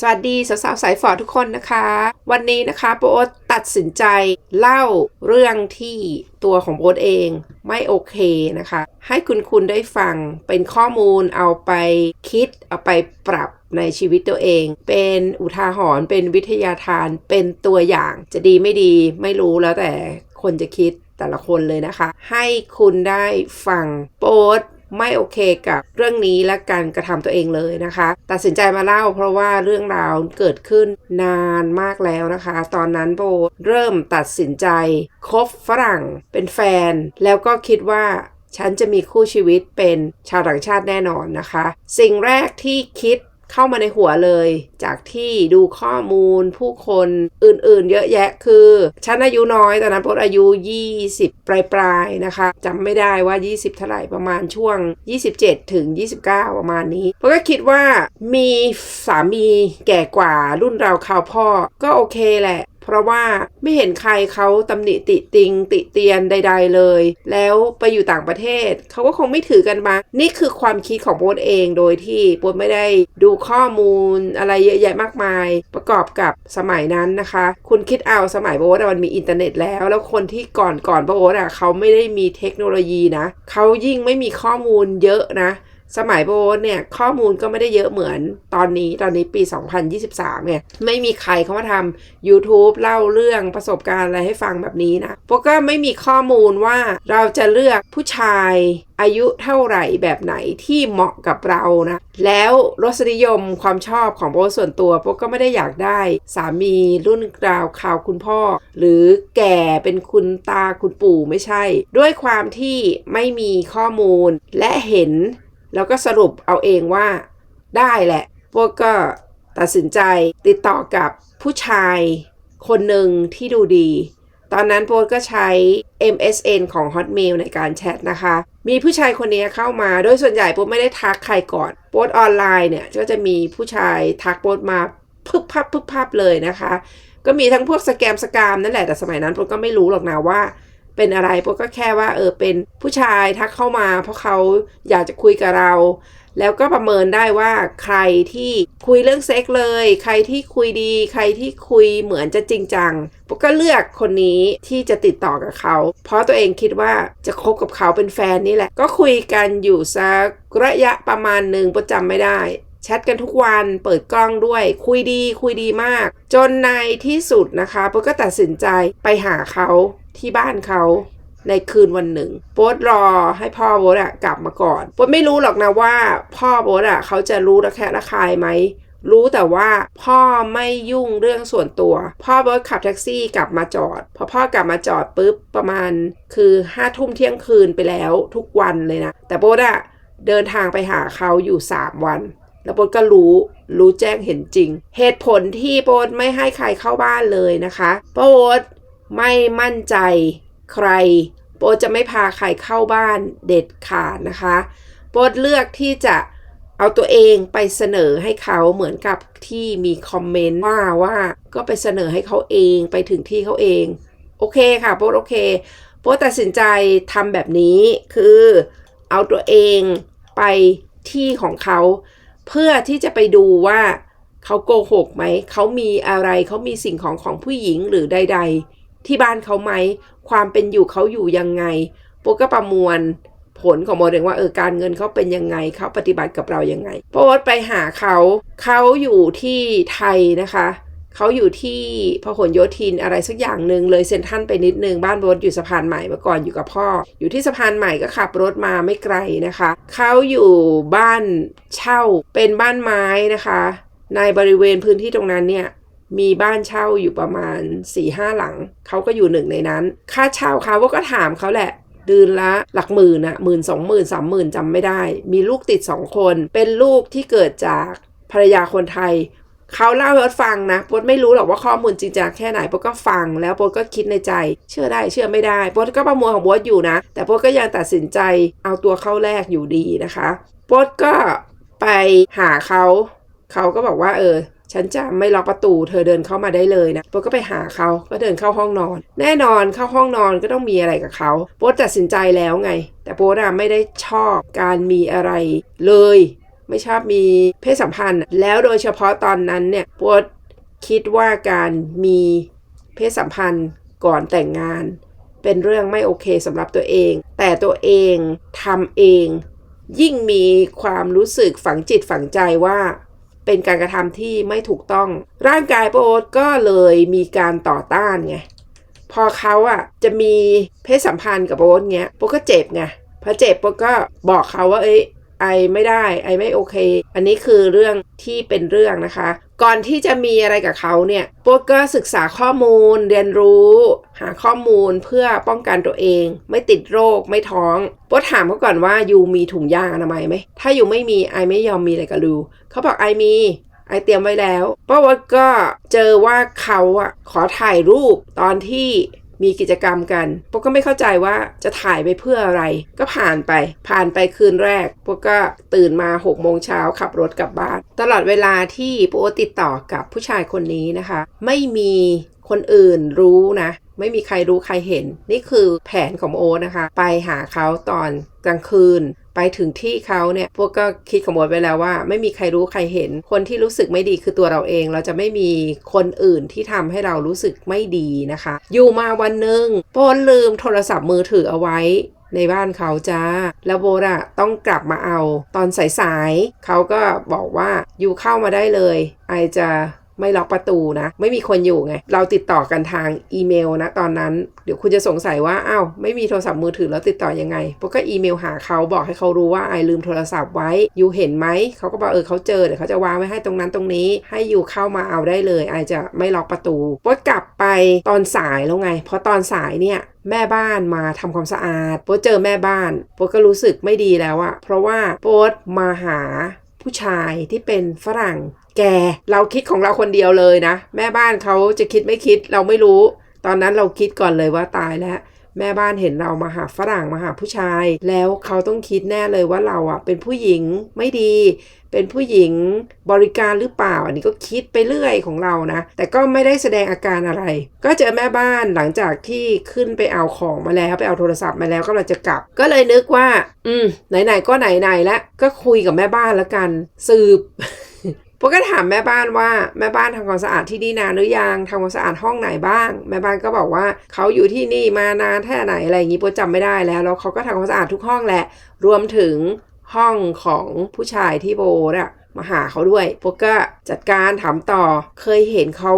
สวัสดีสาวๆสายฝอทุกคนนะคะ วันนี้นะคะโบทตัดสินใจเล่าเรื่องที่ตัวของโบทเองไม่โอเคนะคะ ให้คุณคุณได้ฟังเป็นข้อมูลเอาไปคิดเอาไปปรับในชีวิตตัวเอง เป็นอุทาหรณ์เป็นวิทยาทานเป็นตัวอย่างจะดีไม่ดีไม่รู้แล้วแต่คนจะคิดแต่ละคนเลยนะคะ ให้คุณได้ฟังโบท ไม่โอเคกับเรื่องนี้และการกระทำตัวเองเลยนะคะ ตัดสินใจมาเล่าเพราะว่าเรื่องราวเกิดขึ้นนานมากแล้วนะคะ ตอนนั้นโบเริ่มตัดสินใจคบฝรั่งเป็นแฟน แล้วก็คิดว่าฉันจะมีคู่ชีวิตเป็นชาวต่างชาติแน่นอนนะคะ สิ่งแรกที่คิด เข้ามาในหัวเลย จากที่ดูข้อมูลผู้คนอื่นๆ เยอะแยะคือฉันอายุน้อยตอนนั้นพดอายุ 20 ปลายๆนะคะจำไม่ได้ว่า 20 เท่าไหร่ประมาณช่วง 27 ถึง 29 ประมาณนี้พดก็คิดว่ามีสามีแก่กว่ารุ่นเราข่าวพ่อก็โอเคแหละ เพราะว่าไม่เห็นใครเขาตำหนิติติง ติเตียนใด ๆเลย แล้วไปอยู่ต่างประเทศเขาก็คงไม่ถือกันมา นี่คือความคิดของโบทเองโดยที่โบทไม่ได้ดูข้อมูลอะไรเยอะแยะมากมาย ประกอบกับสมัยนั้นนะคะ คุณคิดเอาสมัยโบทมันมีอินเทอร์เน็ตแล้ว แล้วคนที่ก่อนก่อนโบทอะเขาไม่ได้มีเทคโนโลยีนะเขายิ่งไม่มีข้อมูลเยอะนะ สมัยโบเนี่ยข้อมูลก็ไม่ได้เยอะเหมือนตอนนี้ตอนนี้ปี 2023เนี่ยไม่มีใครเขามาทำ YouTube เล่าเรื่องประสบการณ์อะไรให้ฟังแบบนี้นะโบทก็ไม่มีข้อมูลว่าเราจะเลือกผู้ชายอายุเท่าไหร่แบบไหนที่เหมาะกับเรานะ แล้วรสนิยมความชอบของโบส่วนตัวโบก็ไม่ได้อยากได้สามีรุ่นกราวข่าวคุณพ่อ หรือแก่เป็นคุณตาคุณปู่ไม่ใช่ ด้วยความที่ไม่มีข้อมูลและเห็น แล้วก็สรุปเอาเองว่าได้แหละ พวกก็ตัดสินใจติดต่อกับผู้ชายคนหนึ่งที่ดูดี ตอนนั้นโพสก็ใช้ MSN ของ Hotmail ในการแชทนะคะ มีผู้ชายคนนี้เข้ามา โดยส่วนใหญ่โพสไม่ได้ทักใครก่อนโพสออนไลน์เนี่ย ก็จะมีผู้ชายทักโพสมาพึบพับพึบพับเลยนะคะ ก็มีทั้งพวกสแกมสกามนั่นแหละ แต่สมัยนั้นโพสก็ไม่รู้หรอกนะว่า เป็นอะไรโพสก็แค่ว่าเออเป็นผู้ชายทักเข้ามา เพราะเขาอยากจะคุยกับเรา แล้วก็ประเมินได้ว่าใครที่คุยเรื่องเซ็กเลย ใครที่คุยดี ใครที่คุยเหมือนจะจริงจังปุ๊กก็เลือกคนนี้ที่จะติดต่อกับเขา เพราะตัวเองคิดว่าจะคบกับเขาเป็นแฟนนี่แหละ ก็คุยกันอยู่สักระยะประมาณหนึ่งปุ๊กจำไม่ได้แชทกันทุกวัน เปิดกล้องด้วย คุยดี คุยดีมาก จนในที่สุดนะคะปุ๊กก็ตัดสินใจไปหาเขา ที่บ้านเขาในคืนวันหนึ่งโบ๊ทรอให้พ่อโบ๊ทอะกลับมาก่อนโบ๊ทไม่รู้หรอกนะว่า พ่อโบ๊ทอะเขาจะรู้ระแคะระคายไหมรู้แต่ว่าพ่อไม่ยุ่งเรื่องส่วนตัว พ่อโบ๊ทขับแท็กซี่กลับมาจอด พอพ่อกลับมาจอดปุ๊บประมาณ คือห้าทุ่มเที่ยงคืนไปแล้วทุกวันเลยนะ แต่โบ๊ทอะเดินทางไปหาเขาอยู่ 3 วัน แล้วโบ๊ทก็รู้รู้แจ้งเห็นจริง เหตุผลที่โบ๊ทไม่ให้ใครเข้าบ้านเลยนะคะเพราะโบ๊ท ไม่มั่นใจใครโบ๊ทจะไม่พาใครเข้าบ้านเด็ดขาดนะคะโบ๊ทเลือกที่จะเอาตัวเองไปเสนอให้เขาเหมือนกับที่มีคอมเมนต์ว่าว่าก็ไปเสนอให้เขาเองไปถึงที่เขาเอง โอเคค่ะโบ๊ทโอเคโบ๊ทตัดสินใจทำแบบนี้คือเอาตัวเองไปที่ของเขา เพื่อที่จะไปดูว่าเขาโกหกไหม เขามีอะไร เขามีสิ่งของของผู้หญิงหรือใด ๆ ที่บ้านเขาไหม ความเป็นอยู่เขาอยู่ยังไงโปก็ประมวลผลของโมเดลว่าเออการเงินเขาเป็นยังไงเขาปฏิบัติกับเรายังไงโปดไปหาเขาเขาอยู่ที่ไทยนะคะเขาอยู่ที่พหลโยธินอะไรสักอย่างหนึ่งเลยเซ็นทรัลไปนิดนึงบ้านโบทอยู่สะพานใหม่เมื่อก่อนอยู่กับพ่อ อยู่ที่สะพานใหม่ก็ขับรถมาไม่ไกลนะคะเขาอยู่บ้านเช่าเป็นบ้านไม้นะคะ ในบริเวณพื้นที่ตรงนั้นเนี่ย มีบ้านเช่าอยู่ประมาณ4ี่ห้าหลัง เขาก็อยู่หนึ่งในนั้น ค่าเช่าเขาก็ถามเขาแหละเดือนละหลักหมื่นอะหมื่นสองหมื่นสามหมื่นจำไม่ได้ มีลูกติดสองคน เป็นลูกที่เกิดจากภรรยาคนไทย เขาเล่าให้ฟังนะปดไม่รู้หรอกว่าข้อมูลจริงจังแค่ไหนปดก็ฟังแล้วปดก็คิดในใจ เชื่อได้เชื่อไม่ได้ปดก็ประมวลของปดอยู่นะ แต่ปดก็ยังตัดสินใจเอาตัวเข้าแรกอยู่ดีนะคะปดก็ไปหาเขา เขาก็บอกว่าเออ ฉันจะไม่ล็อกประตูเธอเดินเข้ามาได้เลยนะโป๊ก็ไปหาเขาก็เดินเข้าห้องนอน แน่นอนเข้าห้องนอนก็ต้องมีอะไรกับเขาโป๊ตัดสินใจแล้วไง แต่โป๊อะไม่ได้ชอบการมีอะไรเลย ไม่ชอบมีเพศสัมพันธ์ แล้วโดยเฉพาะตอนนั้นเนี่ยโบคิดว่าการมีเพศสัมพันธ์ก่อนแต่งงาน เป็นเรื่องไม่โอเคสำหรับตัวเอง แต่ตัวเองทำเอง ยิ่งมีความรู้สึกฝังจิตฝังใจว่า เป็นการกระทำที่ไม่ถูกต้อง ร่างกายโป๊ตก็เลยมีการต่อต้านไงพอเขาอะจะมีเพศสัมพันธ์กับโป๊ตเงี้ยโป๊ก็เจ็บไงพอเจ็บโป๊ก็บอกเขาว่าเอ้ย ไอไม่ได้ไอไม่โอเค อันนี้คือเรื่องที่เป็นเรื่องนะคะ ก่อนที่จะมีอะไรกับเขาเนี่ยโป๊กก็ศึกษาข้อมูล เรียนรู้ หาข้อมูลเพื่อป้องกันตัวเอง ไม่ติดโรคไม่ท้องโป๊กถามเขาก่อนว่ายูมีถุงยางอนามัยไหมถ้ายูไม่มีไอไม่ยอมมีอะไรกับลูเขาบอกไอมีไอเตรียมไว้แล้วป้าวัดก็เจอว่าเขาอะขอถ่ายรูปตอนที่ มีกิจกรรมกันพวกก็ไม่เข้าใจว่าจะถ่ายไปเพื่ออะไร ก็ผ่านไป ผ่านไปคืนแรกพวกก็ตื่นมา6โมงเช้าขับรถกลับบ้าน ตลอดเวลาที่ปูโอติดต่อกับผู้ชายคนนี้นะคะ ไม่มีคนอื่นรู้นะ ไม่มีใครรู้ใครเห็น นี่คือแผนของโอนะคะ ไปหาเขาตอนกลางคืน ไปถึงที่เขาเนี่ยพวกก็คิดขโมยไว้แล้วว่า ไม่มีใครรู้ใครเห็น คนที่รู้สึกไม่ดีคือตัวเราเอง เราจะไม่มีคนอื่นที่ทำให้เรารู้สึกไม่ดีนะคะ อยู่มาวันหนึ่งโปนลืมโทรศัพท์มือถือเอาไว้ในบ้านเขาจ้า แล้วโบอะต้องกลับมาเอา ตอนสายๆเขาก็บอกว่าอยู่เข้ามาได้เลย ไอจะ ไม่ล็อกประตูนะ ไม่มีคนอยู่ไง เราติดต่อกันทางอีเมลนะตอนนั้น เดี๋ยวคุณจะสงสัยว่าอ้าวไม่มีโทรศัพท์มือถือแล้วติดต่อยังไงพวกก็อีเมลหาเขาบอกให้เขารู้ว่าไอลืมโทรศัพท์ไว้อยู่เห็นไหมเขาก็บอกเออเขาเจอเดี๋ยวเขาจะวางไว้ให้ตรงนั้นตรงนี้ ให้อยู่เข้ามาเอาได้เลย ไอจะไม่ล็อกประตูพวกกลับไปตอนสายแล้วไงเพราะตอนสายเนี่ยแม่บ้านมาทำความสะอาดโป๊เจอแม่บ้านโป๊ก็รู้สึกไม่ดีแล้วอะเพราะว่าโป๊มาหาผู้ชายที่เป็นฝรั่ง แกเราคิดของเราคนเดียวเลยนะ แม่บ้านเขาจะคิดไม่คิดเราไม่รู้ ตอนนั้นเราคิดก่อนเลยว่าตายแล้วแม่บ้านเห็นเรามาหาฝรั่งมาหาผู้ชาย แล้วเขาต้องคิดแน่เลยว่าเราอะ เป็นผู้หญิงไม่ดี เป็นผู้หญิงบริการหรือเปล่า อันนี้ก็คิดไปเรื่อยของเรานะ แต่ก็ไม่ได้แสดงอาการอะไร ก็เจอแม่บ้านหลังจากที่ขึ้นไปเอาของมาแล้วไปเอาโทรศัพท์มาแล้วก็เราจะกลับ ก็เลยนึกว่า อืมไหนๆก็ไหนๆแล้วก็คุยกับแม่บ้านแล้วกัน สืบ พวกก็ถามแม่บ้านว่าแม่บ้านทำความสะอาดที่นี่นานหรือยังทำความสะอาดห้องไหนบ้าง แม่บ้านก็บอกว่าเขาอยู่ที่นี่มานานแค่ไหนอะไรอย่างนี้โปจำไม่ได้แล้วแล้วเขาก็ทำความสะอาดทุกห้องแหละ รวมถึงห้องของผู้ชายที่โบน่ะมาหาเขาด้วยพวกก็จัดการถามต่อเคยเห็นเขา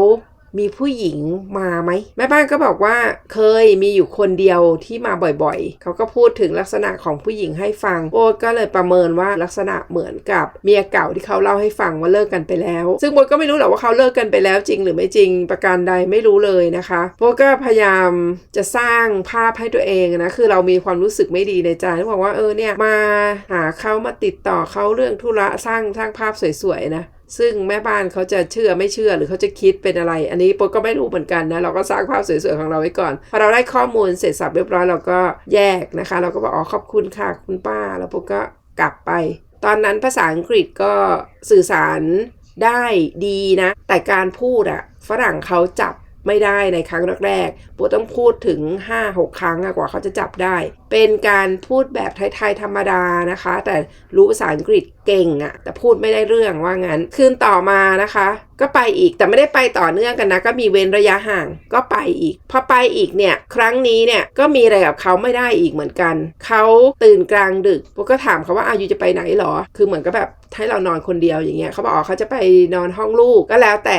มีผู้หญิงมาไหมแม่บ้านก็บอกว่าเคยมีอยู่คนเดียวที่มาบ่อยๆ เขาก็พูดถึงลักษณะของผู้หญิงให้ฟัง โอ๊ตก็เลยประเมินว่าลักษณะเหมือนกับเมียเก่าที่เขาเล่าให้ฟังว่าเลิกกันไปแล้ว ซึ่งโบทก็ไม่รู้หรอกว่าเขาเลิกกันไปแล้วจริงหรือไม่จริงประการใดไม่รู้เลยนะคะโบทก็พยายามจะสร้างภาพให้ตัวเองนะคือเรามีความรู้สึกไม่ดีในใจที่บอกว่าเออเนี่ยมาหาเขามาติดต่อเขาเรื่องธุระสร้างสร้างภาพสวยๆนะ ซึ่งแม่บ้านเขาจะเชื่อไม่เชื่อหรือเขาจะคิดเป็นอะไร อันนี้ปดก็ไม่รู้เหมือนกันนะเราก็สร้างภาพสวยๆของเราไว้ก่อนพอเราได้ข้อมูลเสร็จสับเรียบร้อยเราก็แยกนะคะ เราก็บอกอ๋อขอบคุณค่ะคุณป้า แล้วปดก็กลับไป ตอนนั้นภาษาอังกฤษก็สื่อสารได้ดีนะ แต่การพูดอะฝรั่งเขาจับ ไม่ได้ในครั้งแรกๆปูต้องพูดถึง 5-6 ครั้งกว่าเขาจะจับได้ เป็นการพูดแบบไทยๆธรรมดานะคะ แต่รู้ภาษาอังกฤษเก่งอะแต่พูดไม่ได้เรื่องว่างั้น คืนต่อมานะคะ ก็ไปอีกแต่ไม่ได้ไปต่อเนื่องกันนะ ก็มีเว้นระยะห่างก็ไปอีก พอไปอีกเนี่ย ครั้งนี้เนี่ยก็มีอะไรกับเขาไม่ได้อีกเหมือนกัน เขาตื่นกลางดึกปูก็ถามเขาว่าอายุจะไปไหนหรอ คือเหมือนกับแบบให้เรานอนคนเดียวอย่างเงี้ยเขาบอกอ๋อเขาจะไปนอนห้องลูกก็แล้วแต่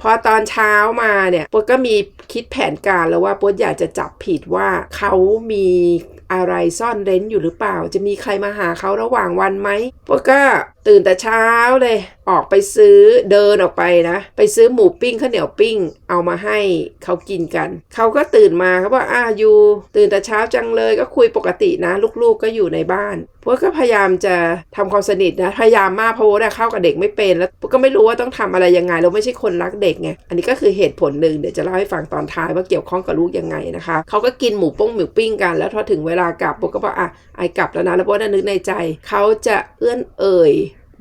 พอตอนเช้ามาเนี่ยปุ๊ก็มีคิดแผนการแล้วว่าปุ๊อยากจะจับผิดว่าเขามีอะไรซ่อนเร้นอยู่หรือเปล่า จะมีใครมาหาเขาระหว่างวันไหมปุ๊ก็ตื่นแต่เช้าเลย ออกไปซื้อเดินออกไปนะ ไปซื้อหมูปิ้งข้าวเหนียวปิ้ง เอามาให้เขากินกัน เขาก็ตื่นมาเขาบอกอ่าอยู่ตื่นแต่เช้าจังเลยก็คุยปกตินะ ลูกๆก็อยู่ในบ้านพวกก็พยายามจะทำความสนิทนะพยายามมากเพราะว่าเข้ากับเด็กไม่เป็นแล้วพวกก็ไม่รู้ว่าต้องทำอะไรยังไงเราไม่ใช่คนรักเด็กไงอันนี้ก็คือเหตุผลหนึ่งเดี๋ยวจะเล่าให้ฟังตอนท้ายว่าเกี่ยวข้องกับลูกยังไงนะคะเขาก็กินหมูป้งหมูปิ้งกัน แล้วพอถึงเวลากลับพวกก็บอกอะไอกลับแล้วนะแล้วพวกนั้นนึกในใจเขาจะเอื้อนเอ่ย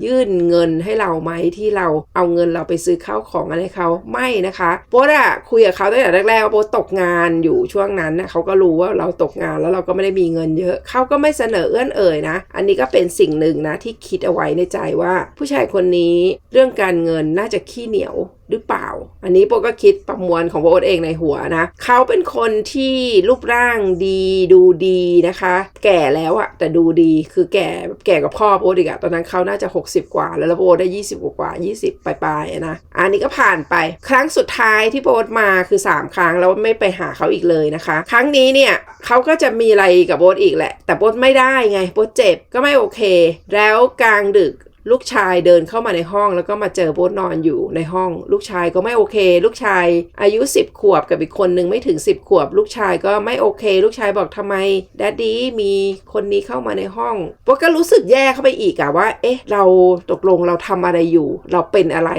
ยื่นเงินให้เราไหมที่เราเอาเงินเราไปซื้อข้าวของอะไรเขาไม่นะคะโบ๊ทอะคุยกับเขาตั้งแต่แรกๆว่าโบ๊ทตกงานอยู่ช่วงนั้นนะเขาก็รู้ว่าเราตกงานแล้วเราก็ไม่ได้มีเงินเยอะเขาก็ไม่เสนอเอื้อนเอ่ยนะ อันนี้ก็เป็นสิ่งหนึ่งนะที่คิดเอาไว้ในใจว่า ผู้ชายคนนี้เรื่องการเงินน่าจะขี้เหนียว หรือเปล่า อันนี้โบก็คิดประมวลของโบทเองในหัวนะ เขาเป็นคนที่รูปร่างดีดูดีนะคะ แก่แล้วอะแต่ดูดีคือแก่แก่กับพ่อโบทอีกอะตอนนั้นเขาน่าจะ 60 กว่า แล้วโบทได้ 20 กว่ากว่า 20 ปลายๆอะนะ อันนี้ก็ผ่านไป ครั้งสุดท้ายที่โบทมาคือ 3 ครั้งแล้วไม่ไปหาเขาอีกเลยนะคะ ครั้งนี้เนี่ยเขาก็จะมีอะไรกับโบทอีกแหละ แต่โบทไม่ได้ไงโบทเจ็บก็ไม่โอเค แล้วกลางดึก ลูกชายเดินเข้ามาในห้องแล้วก็มาเจอโบ๊ทนอนอยู่ในห้อง ลูกชายก็ไม่โอเค ลูกชายอายุ 10 ขวบกับอีกคนนึงไม่ถึง 10 ขวบ ลูกชายก็ไม่โอเค ลูกชายบอกทำไมแดดดี้มีคนนี้เข้ามาในห้องโบ๊ทก็รู้สึกแย่เข้าไปอีกอะว่า เอ๊ะ เราตกลงเราทำอะไรอยู่ เราเป็นอะไร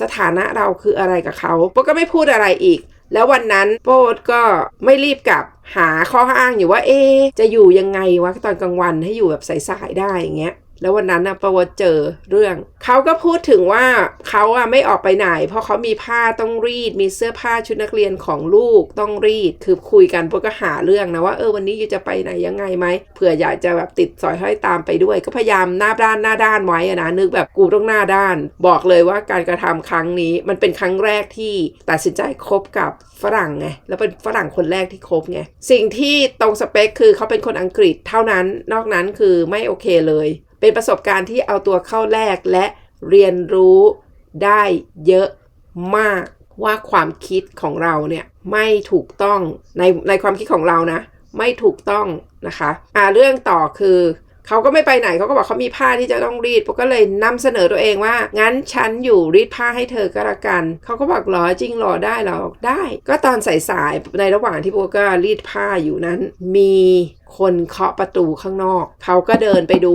สถานะเราคืออะไรกับเขาโบ๊ทก็ไม่พูดอะไรอีกแล้ววันนั้นโบ๊ทก็ไม่รีบกลับหาข้ออ้างอยู่ว่าเอ๊จะอยู่ยังไงวะตอนกลางวันให้อยู่แบบสายๆได้อย่างเงี้ย แล้ววันนั้นนะประวัติเจอเรื่อง เขาก็พูดถึงว่าเขาอะไม่ออกไปไหน เพราะเขามีผ้าต้องรีด มีเสื้อผ้าชุดนักเรียนของลูกต้องรีด คือคุยกันพวกก็หาเรื่องนะว่าเออวันนี้อยู่จะไปไหนยังไงไหมเผื่ออยากจะแบบติดสอยห้อยตามไปด้วย ก็พยายามหน้าด้านหน้าด้านไว้นะนึกแบบกูต้องหน้าด้าน บอกเลยว่าการกระทำครั้งนี้มันเป็นครั้งแรกที่ตัดสินใจคบกับฝรั่งไงแล้วเป็นฝรั่งคนแรกที่คบไงสิ่งที่ตรงสเปคคือเขาเป็นคนอังกฤษเท่านั้น นอกนั้นคือไม่โอเคเลย เป็นประสบการณ์ที่เอาตัวเข้าแลกและเรียนรู้ได้เยอะมากว่าความคิดของเราเนี่ยไม่ถูกต้องในในความคิดของเรานะ ไม่ถูกต้องนะคะอ่าเรื่องต่อคือเขาก็ไม่ไปไหนเขาก็บอกเขามีผ้าที่จะต้องรีดผมก็เลยนำเสนอตัวเองว่า งั้นฉันอยู่รีดผ้าให้เธอก็แล้วกัน เขาก็บอกหรอจริงหรอได้หรอได้ ก็ตอนสายๆในระหว่างที่โบก็รีดผ้าอยู่นั้น มี คนเคาะประตูข้างนอก เขาก็เดินไปดู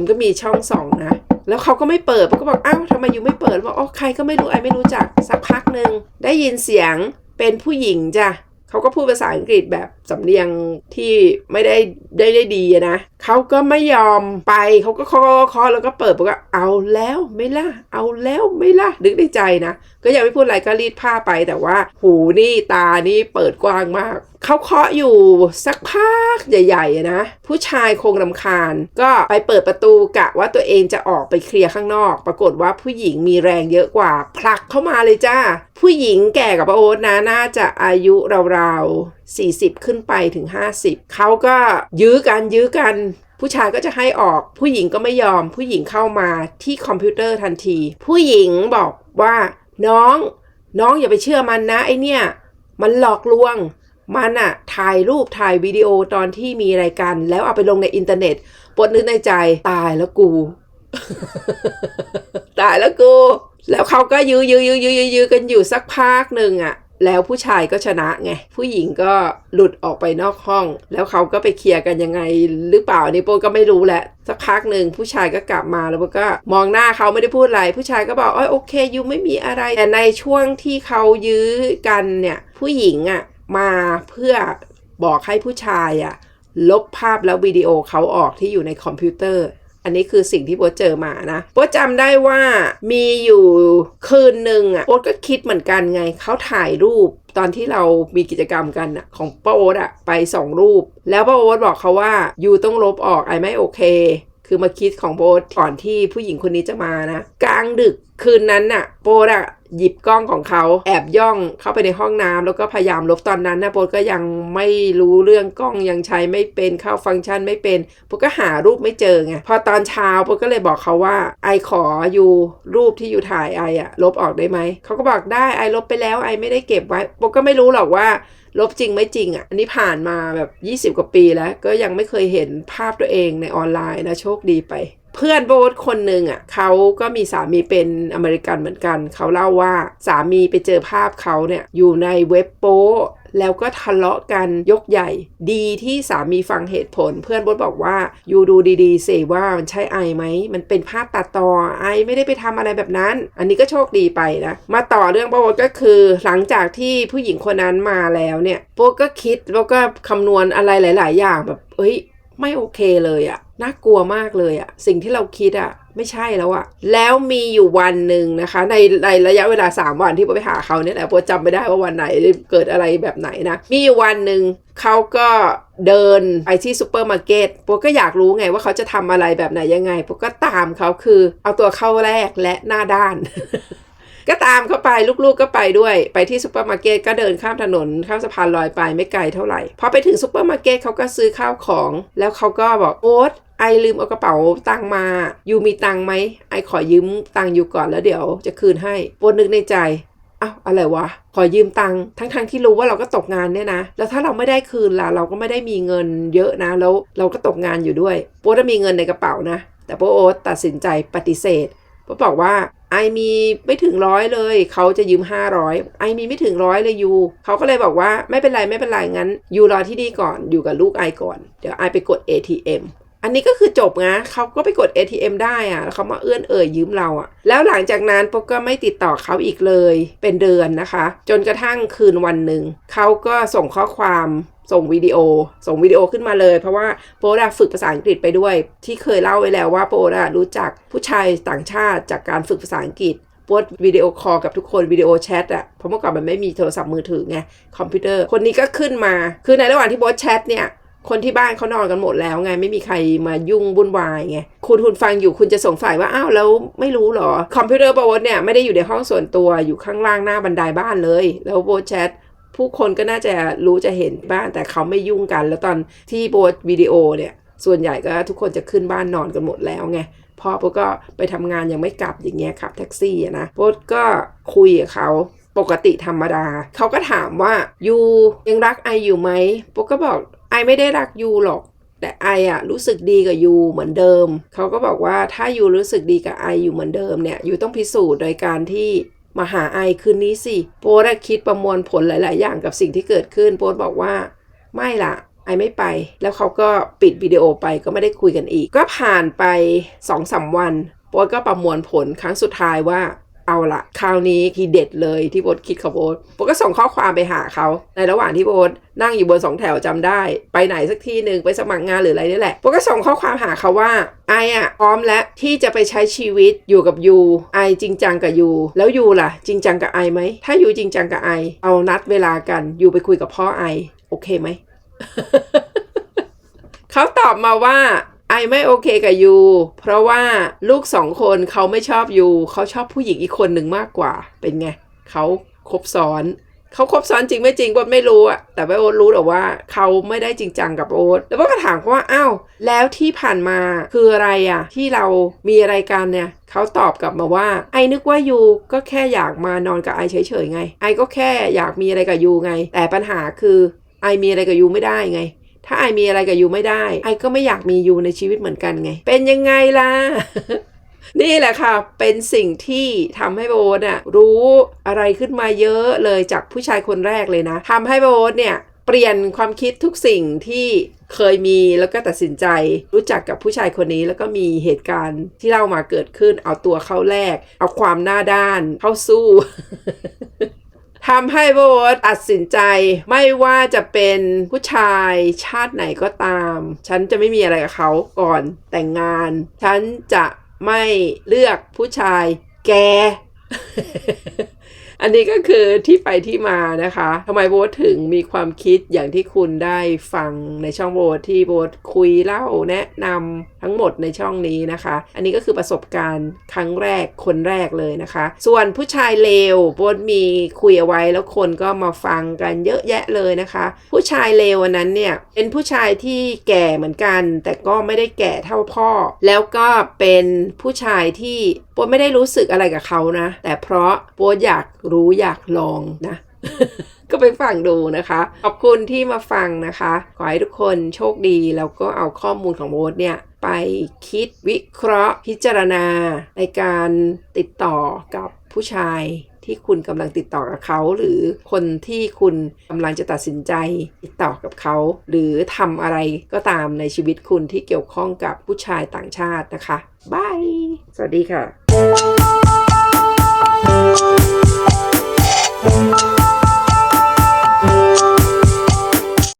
มันก็มีช่องส่องนะ แล้วเขาก็ไม่เปิดก็บอกอ้าวทำไมอยู่ไม่เปิดบอกอ๋อใครก็ไม่รู้ไอ้ไม่รู้จักสักพักหนึ่งได้ยินเสียงเป็นผู้หญิงจ้ะเขาก็พูดภาษาอังกฤษแบบสำเนียงที่ไม่ได้ได้ได้ดีนะเขาก็ไม่ยอมไปเขาก็เคาะเคาะแล้วก็เปิดบอกว่าเอาแล้วไม่ล่ะ เอาแล้วไม่ล่ะนึกในใจนะ ก็ยังไม่พูดอะไรก็รีดผ้าไปแต่ว่า หูนี่ตานี่เปิดกว้างมากเขาเคาะอยู่สักพักใหญ่ๆนะ ผู้ชายคงรำคาญ ก็ไปเปิดประตูกะว่าตัวเองจะออกไปเคลียร์ข้างนอก ปรากฏว่าผู้หญิงมีแรงเยอะกว่าผลักเข้ามาเลยจ้า ผู้หญิงแก่กับป้าโอ๊ตนะน่าจะอายุราวๆ 40 ขึ้นไปถึง 50 เขาก็ยื้อกันยื้อกัน ผู้ชายก็จะให้ออก ผู้หญิงก็ไม่ยอม ผู้หญิงเข้ามาที่คอมพิวเตอร์ทันที ผู้หญิงบอกว่าน้อง น้องอย่าไปเชื่อมันนะไอเนี่ย มันหลอกลวง มันอะถ่ายรูปถ่ายวิดีโอตอนที่มีอะไรกันแล้วเอาไปลงในอินเทอร์เน็ตปวดนึกในใจตายแล้วกูตายแล้วกู แล้วเขาก็ยื้อยื้อยื้อยื้อยื้อยื้อกันอยู่สักพักหนึ่งอะ แล้วผู้ชายก็ชนะไง ผู้หญิงก็หลุดออกไปนอกห้อง แล้วเขาก็ไปเคลียร์กันยังไง หรือเปล่านี่โป้ก็ไม่รู้แหละ สักพักหนึ่งผู้ชายก็กลับมาแล้วก็มองหน้าเขาไม่ได้พูดอะไร ผู้ชายก็บอกอ๋อโอเคยูไม่มีอะไร แต่ในช่วงที่เขายื้อกันเนี่ย ผู้หญิงอะมาเพื่อบอกให้ผู้ชายอะลบภาพแล้ววิดีโอเขาออกที่อยู่ในคอมพิวเตอร์ อันนี้คือสิ่งที่โบ๊เจอมานะโบ๊ทจำได้ว่ามีอยู่คืนหนึ่งอะโบ๊ก็คิดเหมือนกันไงเขาถ่ายรูปตอนที่เรามีกิจกรรมกันอะของป้าโอ๊ตอะไปสองรูป แล้วป้าโอ๊ตบอกเขาว่ายูต้องลบออกไอไม่โอเค คือมาคิดของโบ๊ทก่อนที่ผู้หญิงคนนี้จะมานะ กลางดึกคืนนั้นน่ะ โบ๊ทอะหยิบกล้องของเขาแอบย่องเข้าไปในห้องน้ำแล้วก็พยายามลบตอนนั้นนะโบ๊ทก็ยังไม่รู้เรื่องกล้องยังใช้ไม่เป็นเข้าฟังก์ชันไม่เป็นโบก็หารูปไม่เจอไงพอตอนเช้าโบ๊ทก็เลยบอกเขาว่าไอขออยู่รูปที่อยู่ถ่ายไออะลบออกได้ไหมเขาก็บอกได้ไอลบไปแล้วไอไม่ได้เก็บไว้โบก็ไม่รู้หรอกว่า ลบจริงไม่จริงอะ อันนี้ผ่านมาแบบ 20 กว่าปีแล้ว ก็ยังไม่เคยเห็นภาพตัวเองในออนไลน์นะโชคดีไป เพื่อนโบ๊ทคนหนึ่งอะเขาก็มีสามีเป็นอเมริกันเหมือนกัน เขาเล่าว่าสามีไปเจอภาพเขาเนี่ยอยู่ในเว็บโป๊ แล้วก็ทะเลาะกันยกใหญ่ ดีที่สามีฟังเหตุผล เพื่อนบ๊ทบอกว่าอยู่ดูดีๆสิว่ามันใช่ไอไหม มันเป็นภาพตัดต่อไอไม่ได้ไปทำอะไรแบบนั้น อันนี้ก็โชคดีไปนะ มาต่อเรื่องโบ๊ก็คือหลังจากที่ผู้หญิงคนนั้นมาแล้วเนี่ยโบ๊ก็คิดแล้วก็คำนวณอะไรหลาย ๆ อย่างแบบเอ้ยไม่โอเคเลยอะน่ากลัวมากเลยอะสิ่งที่เราคิดอะ ไม่ใช่แล้วอะแล้วมีอยู่วันหนึ่งนะคะ ในในระยะเวลา 3 วันที่โบไปหาเขาเนี่ยแหละโบจำไม่ได้ว่าวันไหนเกิดอะไรแบบไหนนะ มีอยู่วันหนึ่งเขาก็เดินไปที่ซูเปอร์มาร์เก็ตโบก็อยากรู้ไงว่าเขาจะทำอะไรแบบไหนยังไงโบก็ตามเขาคือเอาตัวเข้าแรกและหน้าด้านก็ตามเขาไปลูกๆก็ไปด้วย ไปที่ซูเปอร์มาร์เก็ตก็เดินข้ามถนนข้ามสะพานลอยไปไม่ไกลเท่าไหร่พอไปถึงซูเปอร์มาร์เก็ตเขาก็ซื้อข้าวของ แล้วเขาก็บอกโอ๊ต ไอลืมเอากระเป๋าตังมายูมีตังไหมไอขอยืมตังค์ยูก่อนแล้วเดี๋ยวจะคืนให้โบนึกในใจอ้าวอะไรวะ ขอยืมตังค์ทั้งๆทที่รู้ว่าเราก็ตกงานเนี่ยนะ แล้วถ้าเราไม่ได้คืนล่ะ เราก็ไม่ได้มีเงินเยอะนะ แล้วเราก็ตกงานอยู่ด้วยโบจะมีเงินในกระเป๋านะ แต่โบโอ๊ตตัดสินใจปฏิเสธโบบอกว่าไอมีไม่ถึงร้อยเลย เขาจะยืม 500 ไอมีไม่ถึงร้อยเลยยูเขาก็เลยบอกว่าไม่เป็นไรไม่เป็นไรงั้นยูรอที่นี่ก่อนอยู่กับลูกไอก่อน เดี๋ยวไอไปกด ATM อันนี้ก็คือจบนะเขาก็ไปกด ATM ได้อะแล้วเขามาเอื้อนเอ่ยยืมเราอะแล้วหลังจากนั้นโปก็ไม่ติดต่อเขาอีกเลยเป็นเดือนนะคะ จนกระทั่งคืนวันหนึ่งเขาก็ส่งข้อความส่งวิดีโอ ส่งวิดีโอขึ้นมาเลย เพราะว่าโปดาฝึกภาษาอังกฤษไปด้วย ที่เคยเล่าไว้แล้วว่าโปดารู้จักผู้ชายต่างชาติจากการฝึกภาษาอังกฤษโพสวิดีโอคอลกับทุกคนวิดีโอแชทอะเพราะเมื่อก่อนมันไม่มีโทรศัพท์มือถือไงคอมพิวเตอร์คนนี้ก็ขึ้นมา คือในระหว่างที่โพสแชทเนี่ย คนที่บ้านเขานอนกันหมดแล้วไงไม่มีใครมายุ่งวุ่นวายไงคุณคุณฟังอยู่คุณจะสงสัยว่าอ้าวแล้วไม่รู้หรอ คอมพิวเตอร์โบทเนี่ยไม่ได้อยู่ในห้องส่วนตัวอยู่ข้างล่างหน้าบันไดบ้านเลย แล้วโบทแชทผู้คนก็น่าจะรู้จะเห็นบ้านแต่เขาไม่ยุ่งกัน แล้วตอนที่โบทวิดีโอเนี่ยส่วนใหญ่ก็ทุกคนจะขึ้นบ้านนอนกันหมดแล้วไงพ่อโบทก็ไปทำงานยังไม่กลับอย่างเงี้ยขับแท็กซี่อะนะโบทก็คุยกับเขาปกติธรรมดา เขาก็ถามว่ายูยังรักไออยู่ไหมโบทก็บอก ไอไม่ได้รักยูหรอก แต่ไออะรู้สึกดีกับยูเหมือนเดิม เขาก็บอกว่าถ้ายูรู้สึกดีกับไออยู่เหมือนเดิมเนี่ยยูต้องพิสูจน์โดยการที่มาหาไอคืนนี้สิโป๊ดคิดประมวลผลหลาย ๆ อย่างกับสิ่งที่เกิดขึ้นโป๊ดบอกว่า ไม่ล่ะไอไม่ไป แล้วเขาก็ปิดวิดีโอไปก็ไม่ได้คุยกันอีก ก็ผ่านไปสองสามวันโป๊ดก็ประมวลผลครั้งสุดท้ายว่า เอาละคราวนี้ทีเด็ดเลยที่โบ๊ทคิดกับโบ๊ทโบ๊ทก็ส่งข้อความไปหาเขาในระหว่างที่โบ๊ทนั่งอยู่บนสองแถวจำได้ ไปไหนสักที่หนึ่งไปสมัครงานหรืออะไรนี่แหละโบ๊ทก็ส่งข้อความหาเขาว่าไออะพร้อมแล้วที่จะไปใช้ชีวิตอยู่กับยูไอจริงจังกับยูแล้วยูล่ะ จริงจังกับไอไหมถ้ายูจริงจังกับไอเอานัดเวลากันยูไปคุยกับพ่อไอโอเคไหมเขาตอบมาว่า ไอไม่โอเคกับยูเพราะว่าลูกสองคนเขาไม่ชอบยูเขาชอบผู้หญิงอีกคนหนึ่งมากกว่า เป็นไงเขาคบซ้อนเขาคบซ้อนจริงไม่จริงโบทไม่รู้อะแต่ว่าโอ๊ตรู้แต่ว่าเขาไม่ได้จริงจังกับโอ๊ตแล้วโบทก็ถามเขาว่าอ้าวแล้วที่ผ่านมาคืออะไรอะที่เรามีอะไรกันเนี่ยเขาตอบกลับมาว่า ไอนึกว่ายูก็แค่อยากมานอนกับไอเฉยๆไง ไอก็แค่อยากมีอะไรกับยูไง แต่ปัญหาคือไอมีอะไรกับยูไม่ได้ไง ถ้าไอมีอะไรกับยูไม่ได้ ไอก็ไม่อยากมียูในชีวิตเหมือนกันไง เป็นยังไงล่ะ นี่แหละค่ะ เป็นสิ่งที่ทำให้โบน่ะรู้อะไรขึ้นมาเยอะเลยจากผู้ชายคนแรกเลยนะทำให้โบทเนี่ยเปลี่ยนความคิดทุกสิ่งที่เคยมีแล้วก็ตัดสินใจ รู้จักกับผู้ชายคนนี้แล้วก็มีเหตุการณ์ที่เล่ามาเกิดขึ้น เอาตัวเข้าแลกเอาความหน้าด้านเข้าสู้ ทำให้โบทตัดสินใจ ไม่ว่าจะเป็นผู้ชายชาติไหนก็ตาม ฉันจะไม่มีอะไรกับเขาก่อนแต่งงาน ฉันจะไม่เลือกผู้ชายแก อันนี้ก็คือที่ไปที่มานะคะทำไมโบทถึงมีความคิดอย่างที่คุณได้ฟังในช่องโบทที่โบทคุยเล่าแนะนำทั้งหมดในช่องนี้นะคะ อันนี้ก็คือประสบการณ์ครั้งแรกคนแรกเลยนะคะ ส่วนผู้ชายเลวโบทมีคุยเอาไว้แล้วคนก็มาฟังกันเยอะแยะเลยนะคะ ผู้ชายเลวอันนั้นเนี่ยเป็นผู้ชายที่แก่เหมือนกัน แต่ก็ไม่ได้แก่เท่าพ่อ แล้วก็เป็นผู้ชายที่โบทไม่ได้รู้สึกอะไรกับเขานะ แต่เพราะโบทอยากรู้อยากลองนะ ก็ไปฟังดูนะคะ ขอบคุณที่มาฟังนะคะ ขอให้ทุกคนโชคดี แล้วก็เอาข้อมูลของโบทเนี่ยไปคิดวิเคราะห์ พิจารณา ในการติดต่อกับผู้ชายที่คุณกำลังติดต่อกับเขา หรือคนที่คุณกำลังจะตัดสินใจติดต่อกับเขา หรือทำอะไรก็ตามในชีวิตคุณที่เกี่ยวข้องกับผู้ชายต่างชาตินะคะบาย สวัสดีค่ะ